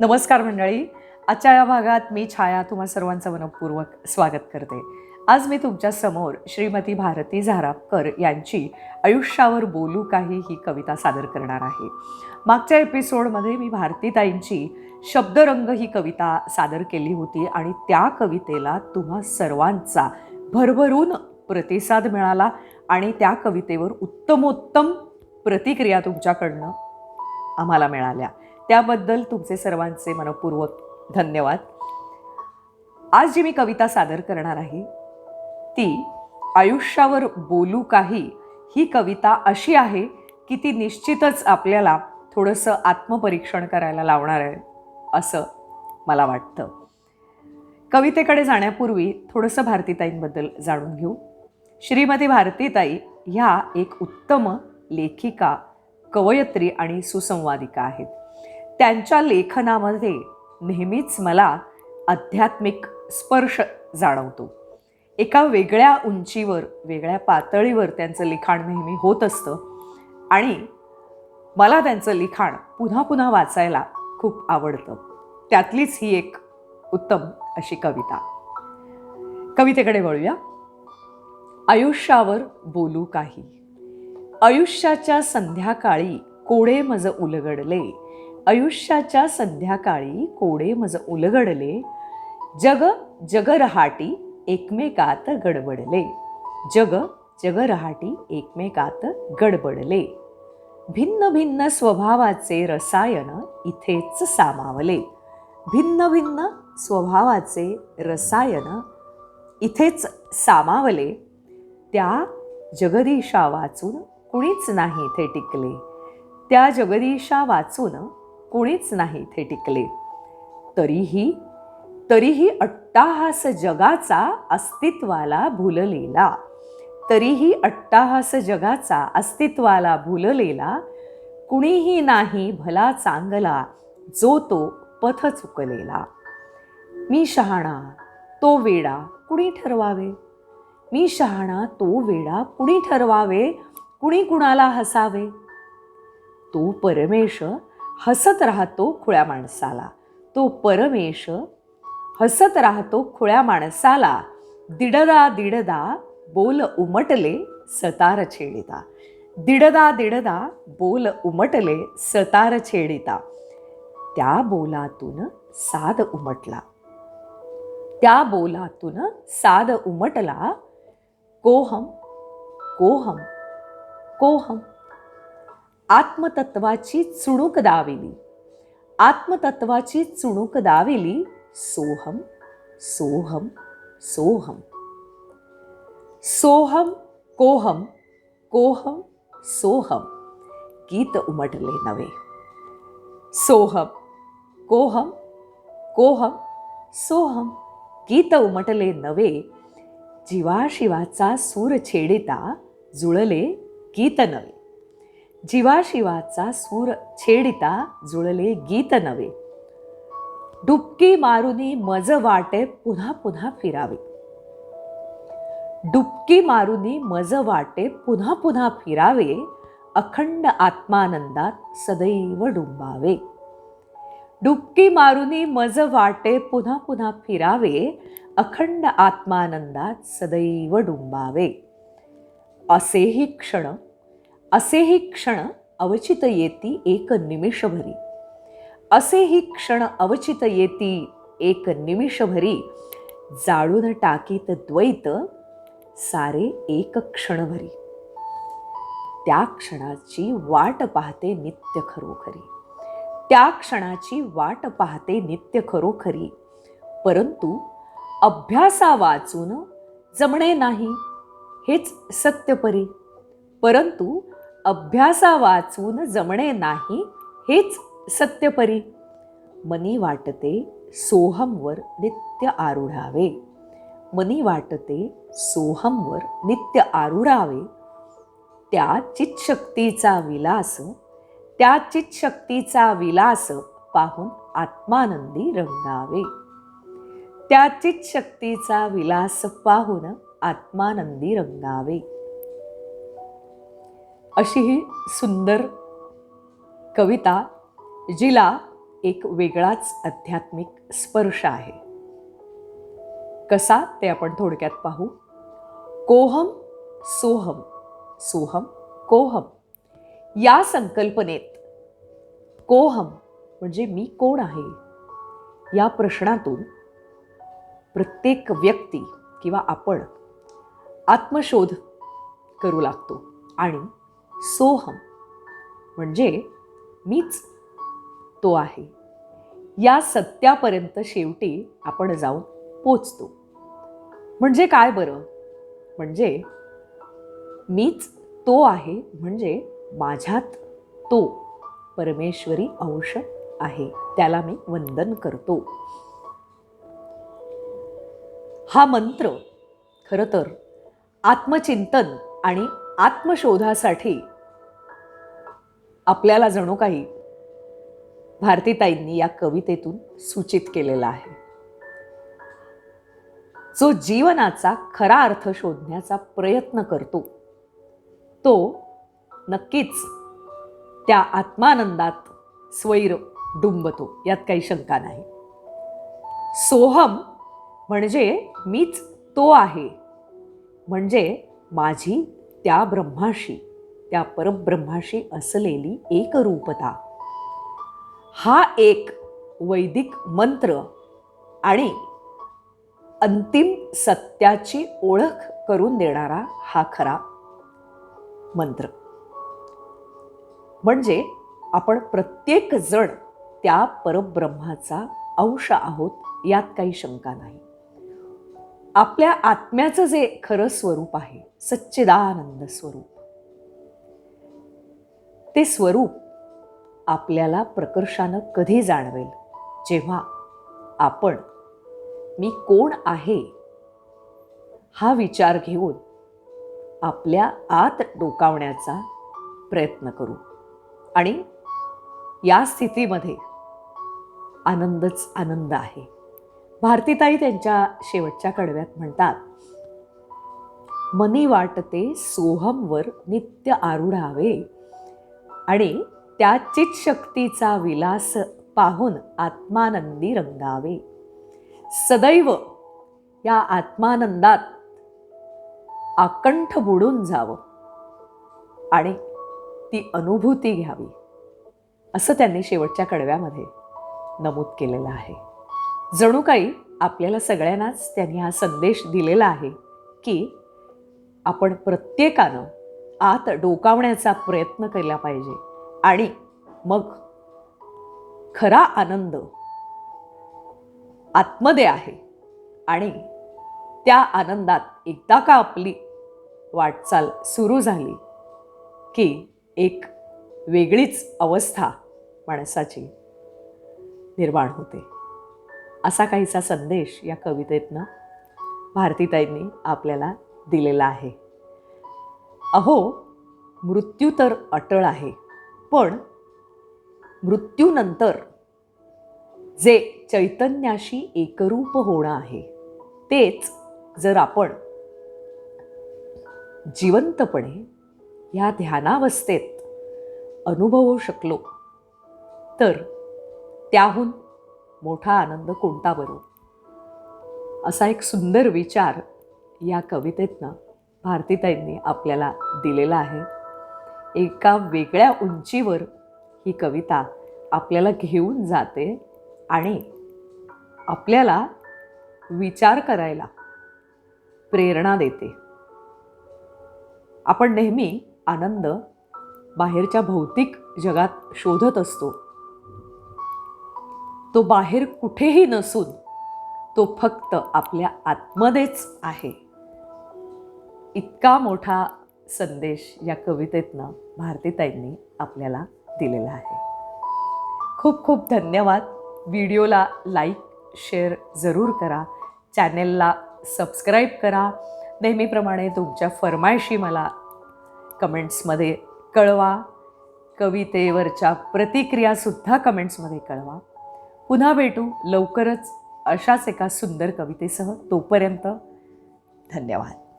नमस्कार मंडळी. आजच्या या भागात मी छाया तुम्हा सर्वांचं मनपूर्वक स्वागत करते. आज मी तुमच्यासमोर श्रीमती भारती झारापकर यांची आयुष्यावर बोलू काही ही कविता सादर करणार आहे. मागच्या एपिसोडमध्ये मी भारतीताईंची शब्दरंग ही कविता सादर केली होती आणि त्या कवितेला तुम्हा सर्वांचा भरभरून प्रतिसाद मिळाला आणि त्या कवितेवर उत्तमोत्तम प्रतिक्रिया तुमच्याकडनं आम्हाला मिळाल्या. त्याबद्दल तुमचे सर्वांचे मनपूर्वक धन्यवाद. आज जी मी कविता सादर करणार आहे ती आयुष्यावर बोलू काही ही कविता अशी आहे की ती निश्चितच आपल्याला थोडंसं आत्मपरीक्षण करायला लावणार आहे असं मला वाटतं. कवितेकडे जाण्यापूर्वी थोडंसं भारतीताईंबद्दल जाणून घेऊ. श्रीमती भारतीताई ह्या एक उत्तम लेखिका कवयत्री आणि सुसंवादिका आहेत. त्यांच्या लेखनामध्ये नेहमीच मला आध्यात्मिक स्पर्श जाणवतो. एका वेगळ्या उंचीवर वेगळ्या पातळीवर त्यांचं लिखाण नेहमी होत असतं आणि मला त्यांचं लिखाण पुन्हा पुन्हा वाचायला खूप आवडतं. त्यातलीच ही एक उत्तम अशी कविता. कवितेकडे वळूया. आयुष्यावर बोलू काही. आयुष्याच्या संध्याकाळी कोडे मज उलगडले. आयुष्याच्या संध्याकाळी कोडे मज उलगडले जग जगरहाटी एकमेकात गडबडले. जग जगरहाटी एकमेकात गडबडले. भिन्न भिन्न स्वभावाचे रसायन इथेच सामावले. भिन्न भिन्न स्वभावाचे रसायन इथेच सामावले. त्या जगदीशा वाचून कुणीच नाही इथे टिकले. त्या जगदीशा वाचून कुणीच नाही इथे टिकले तरीही तरीही अट्टाहास जगाचा अस्तित्वाला भुललेला. तरीही अट्टाहास जगाचा अस्तित्वाला भुललेला. कुणीही नाही भला चांगला जो तो पथ चुकलेला. मी शहाणा तो वेडा कुणी ठरवावे? मी शहाणा तो वेडा कुणी ठरवावे? कुणी कुणाला हसावे? तो परमेश हसत राहतो खुळ्या माणसाला. तो परमेश हसत राहतो खुळ्या माणसाला. दिडदा दिडदा बोल उमटले सतार छेडिता. दिडदा दिडदा बोल उमटले सतार छेडिता. त्या बोलातून साद उमटला. त्या बोलातून साद उमटला. कोहम कोहम कोहम. आत्मतत्वाची चुणूक दाविली. आत्मतत्वाची चुणूक दाविली सोहम सोहम सोहम. सोहम कोहम कोहम सोहम. गीत उमटले नवे सोहम कोहम कोहम सोहम. गीत उमटले नवे जीवाशिवाचा सूर छेडिता जुळले गीत नवे जीवाशिवाचा सूर छेडिता जुळले गीत नवे डुबकी मारुनी मज वाटे पुन्हा पुन्हा फिरावे. डुबकी मारुनी मज वाटे पुन्हा पुन्हा फिरावे अखंड आत्मानंदात सदैव डुंबावे. डुबकी मारुनी मज वाटे पुन्हा पुन्हा फिरावे अखंड आत्मानंदात सदैव डुंबावे. असेही क्षण असेही क्षण अवचित येती एक निमिषभरी. असेही क्षण अवचित येती एक निमिषभरी. जाळून टाकीत द्वैत सारे एक क्षणभरी. त्या क्षणाची वाट पाहते नित्य खरोखरी. त्या क्षणाची वाट पाहते नित्य खरोखरी. परंतु अभ्यासा वाचून जमणे नाही हेच सत्यपरी परंतु अभ्यासा वाचून जमणे नाही हेच सत्यपरी. मनी वाटते सोहमवर नित्य आरुढावे. मनी वाटते सोहमवर नित्य आरुढावे. त्या चितशक्तीचा विलास त्या चितशक्तीचा विलास पाहून आत्मानंदी रंगावे. त्या चितशक्तीचा विलास पाहून आत्मानंदी रंगावे. अशी ही सुंदर कविता जिला एक वेगळाच आध्यात्मिक स्पर्श आहे. कसा ते आपण थोडक्यात पाहू. कोहम सोहम सोहम कोहम. या संकल्पनेत कोहम म्हणजे मी कोण आहे? या प्रश्नातून प्रत्येक व्यक्ती किंवा आपण आत्मशोध करू लागतो आणि सोहम. म्हणजे मीच. तो आहे. या सत्यापर्यंत शेवटी आपण जाऊन पोचतो. म्हणजे काय बरं? म्हणजे मीच तो आहे म्हणजे माझ्यात तो परमेश्वरी अंश आहे. त्याला मी वंदन करतो. हा मंत्र खरं तर आत्मचिंतन आणि आत्मशोधासाठी आपल्याला जणू काही भारतीताईंनी या कवितेतून सूचित केलेला आहे. जो जीवनाचा खरा अर्थ शोधण्याचा प्रयत्न करतो तो नक्कीच त्या आत्मानंदात स्वैर डुंबतो यात काही शंका नाही. सोहम म्हणजे मीच तो आहे म्हणजे माझी त्या ब्रह्माशी त्या परब्रह्माशी असलेली एकरूपता. हा एक वैदिक मंत्र आणि अंतिम सत्याची ओळख करून देणारा हा खरा मंत्र. म्हणजे आपण प्रत्येक जण त्या परब्रह्माचा अंश आहोत यात काही शंका नाही. आपल्या आत्म्याचं जे खरं स्वरूप आहे सच्चिदानंद स्वरूप. ते स्वरूप आपल्याला प्रकर्षानं कधी जाणवेल? जेव्हा आपण मी कोण आहे? हा विचार घेऊन आपल्या आत डोकावण्याचा प्रयत्न करू. आणि या स्थितीमध्ये आनंदच आनंद आहे. भारतीताई त्यांच्या शेवटच्या कडव्यात म्हणतात मनी वाटते सोहमवर नित्य आरूढावे आणि त्या चितशक्तीचा विलास पाहून आत्मानंदी रंगावे. सदैव या आत्मानंदात आकंठ बुडून जावं आणि ती अनुभूती घ्यावी. असं त्यांनी शेवटच्या कडव्यामध्ये नमूद केलेलं आहे. जणू काही आपल्याला सगळ्यांनाच त्यांनी हा संदेश दिलेला आहे की आपण प्रत्येकानं आत डोकावण्याचा प्रयत्न केला पाहिजे. आणि मग खरा आनंद आतमध्ये आहे. आणि त्या आनंदात एकदा का आपली वाटचाल सुरू झाली की एक वेगळीच अवस्था माणसाची निर्माण होते. असा काहीसा संदेश या कवितेतनं भारतीताईंनी आपल्याला दिलेला आहे. अहो मृत्यू तर अटळ आहे पण मृत्यूनंतर जे चैतन्याशी एकरूप होणं आहे तेच जर आपण जिवंतपणे ह्या ध्यानावस्थेत अनुभवू शकलो तर त्याहून मोठा आनंद कोणता बरो असा एक सुंदर विचार या कवितेतनं भारतीताईंनी आपल्याला दिलेला आहे. एका वेगळ्या उंचीवर ही कविता आपल्याला घेऊन जाते आणि आपल्याला विचार करायला प्रेरणा देते. आपण नेहमी आनंद बाहेरच्या भौतिक जगात शोधत असतो. तो बाहेर कुठेही नसून तो फक्त आपल्या आतमध्येच आहे. इतका मोठा संदेश या कवितेतनं भारतीताईंनी आपल्याला दिलेला आहे. खूप खूप धन्यवाद. व्हिडिओला लाईक शेअर जरूर करा. चॅनेलला सबस्क्राईब करा. नेहमीप्रमाणे तुमच्या फरमायशी मला कमेंट्समध्ये कळवा. कवितेवरच्या प्रतिक्रियासुद्धा कमेंट्समध्ये कळवा. पुन्हा भेटू लवकरच अशाच एका सुंदर कवितेसह तोपर्यंत धन्यवाद.